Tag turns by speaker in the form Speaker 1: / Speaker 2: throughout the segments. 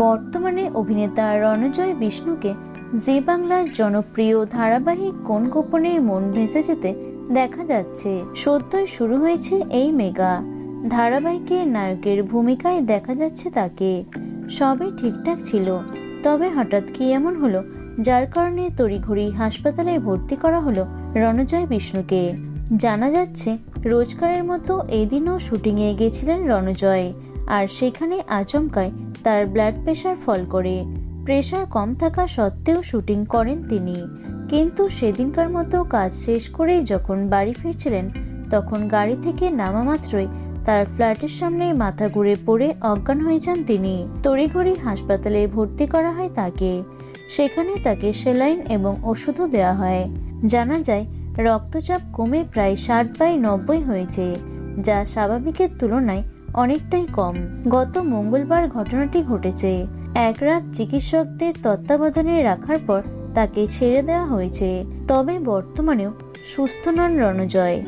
Speaker 1: বর্তমানে অভিনেতা রণজয় বিষ্ণুকে জি বাংলার জনপ্রিয় ধারাবাহিক কোন গোপনে মন ভেসে যেতে দেখা যাচ্ছে। সদ্যই শুরু হয়েছে এই মেগা। ধারাবাহিকে নায়কের ভূমিকায় দেখা যাচ্ছে তাকে। সবই ঠিকঠাক ছিল। তবে হঠাৎ কি এমন হলো, যার কারণে তড়িঘড়ি হাসপাতালে ভর্তি করা হলো রণজয় বিষ্ণুকে? জানা যাচ্ছে, রোজকারের মতো এদিনও শুটিংয়ে গেছিলেন রণজয়। আর সেখানে আচমকায় তার ব্লাড প্রেশার ফল করে। প্রেশার কম থাকা সত্ত্বেও শুটিং করেন তিনি। কিন্তু সেদিনকার মতো কাজ শেষ করে যখন বাড়ি ফিরছিলেন, তখন গাড়ি থেকে নামা মাত্রই তার ফ্ল্যাটের সামনে মাথা ঘুরে পড়ে অজ্ঞান হয়ে যান তিনি। তড়িঘড়ি হাসপাতালে ভর্তি করা হয় তাকে। সেখানে তাকে সেলাইন এবং ওষুধও দেওয়া হয়। জানা যায়, রক্তচাপ কমে প্রায় ষাট বাই নব্বই হয়েছে, যা স্বাভাবিকের তুলনায় অনেকটাই কম। গত মঙ্গলবার ঘটনাটি ঘটেছে। এক রাত চিকিৎসকদের তত্ত্বাবধানে রাখার পর তাকে ছেড়ে দেওয়া হয়েছে। তবে বর্তমানেও সুস্থ নন রণজয়।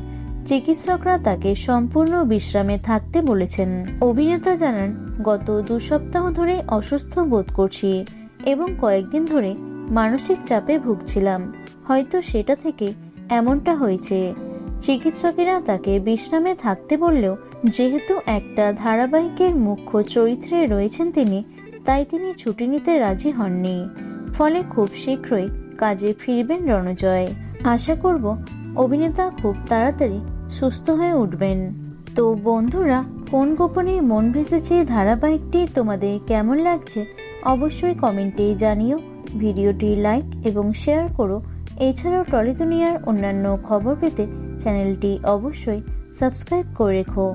Speaker 1: চিকিৎসকরা তাকে সম্পূর্ণ বিশ্রামে থাকতে বলেছেন। অভিনেতা জানান, গত দু সপ্তাহ ধরে অসুস্থ বোধ করছি এবং কয়েকদিন ধরে মানসিক চাপে ভুগছিলাম। হয়তো সেটা থেকে এমনটা হয়েছে। চিকিৎসকেরা তাকে বিশ্রামে থাকতে বললেও যেহেতু একটা ধারাবাহিকের মুখ্য চরিত্রে রয়েছেন তিনি, তাই তিনি ছুটি নিতে রাজি হননি। ফলে খুব শীঘ্রই কাজে ফিরবেন রণজয়। আশা করব অভিনেতা খুব তাড়াতাড়ি সুস্থ হয়ে উঠবেন। তো বন্ধুরা, কোন গোপনে মন ভেসেছে ধারাবাহিকটি, তোমাদের কেমন লাগছে অবশ্যই কমেন্টে জানিও। ভিডিওটি লাইক এবং শেয়ার করো। এছাড়াও টলি দুনিয়ার অন্যান্য খবর পেতে চ্যানেলটি অবশ্যই সাবস্ক্রাইব করে রেখো।